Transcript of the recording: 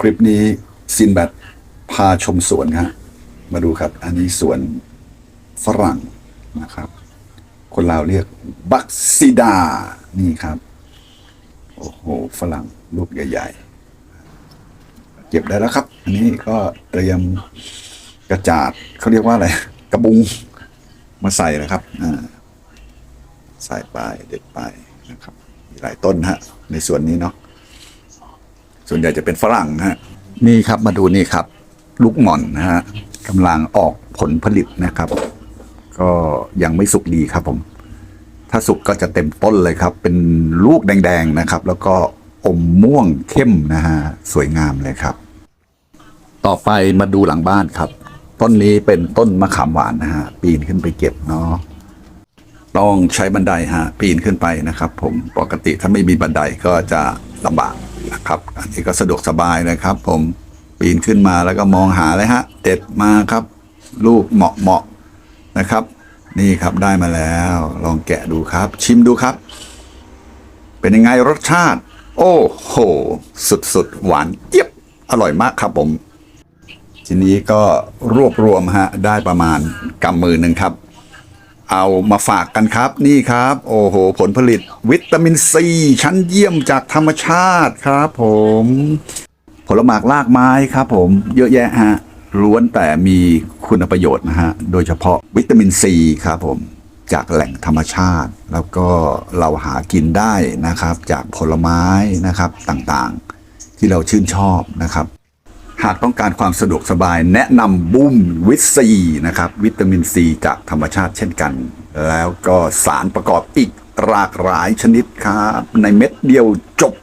คลิปนี้ซินแบทพาชมสวนฮะมาดูครับ อันนี้สวนฝรั่งนะครับ คนลาวเรียกบักซิดา นี่ครับ โอ้โห ฝรั่งลูกใหญ่ๆ เก็บได้แล้วครับ อันนี้ก็เตรียมกระจาดเขาเรียกว่าอะไร กระบุงมาใส่นะครับอ่าใส่ไปเด็ดไปนะครับ มีหลายต้นฮะ ในส่วนนี้เนาะ ส่วนใหญ่จะเป็นฝรั่งฮะนี่ครับมาดูนี่ครับ ลูกหม่อนนะฮะกำลังออกผลผลิตนะครับ ก็ยังไม่สุกดีครับผม ถ้าสุกก็จะเต็มต้นเลยครับ เป็นลูกแดงๆนะครับ แล้วก็อมม่วงเข้มนะฮะสวยงามเลยครับ ต่อไปมาดูหลังบ้านครับ ต้นนี้เป็นต้นมะขามหวานนะฮะปีนขึ้นไปเก็บเนาะต้องใช้บันไดฮะปีนขึ้นไปนะครับ ผมปกติถ้าไม่มีบันไดก็จะลำบาก นะครับ อันนี้ก็สะดวกสบายนะครับ ผมปีนขึ้นมาแล้วก็มองหาเลยฮะเด็ดมาครับลูกเหมาะเหมาะนะครับ นี่ครับได้มาแล้ว ลองแกะดูครับ ชิมดูครับ เป็นยังไงรสชาติ โอ้โห สุดๆ หวานเจี๊ยบอร่อยมากครับผม ทีนี้ก็รวบรวมฮะได้ประมาณกำมือหนึ่งครับ เอามาฝากกันครับ นี่ครับ โอ้โห ผลผลิตวิตามินซี ชั้นเยี่ยมจากธรรมชาติครับผม ผลหมากลากไม้ครับผม เยอะแยะฮะล้วนแต่มีคุณประโยชน์นะฮะ โดยเฉพาะวิตามินซีครับผมจากแหล่งธรรมชาติ แล้วก็เราหากินได้นะครับ จากผลไม้นะครับต่างๆ ที่เราชื่นชอบนะครับ หากต้องการความสะดวกสบายแนะนำบุ้มวิตซีนะครับ วิตามินซีจากธรรมชาติเช่นกัน แล้วก็สารประกอบอีกหลากหลายชนิดครับ ในเม็ดเดียวจบ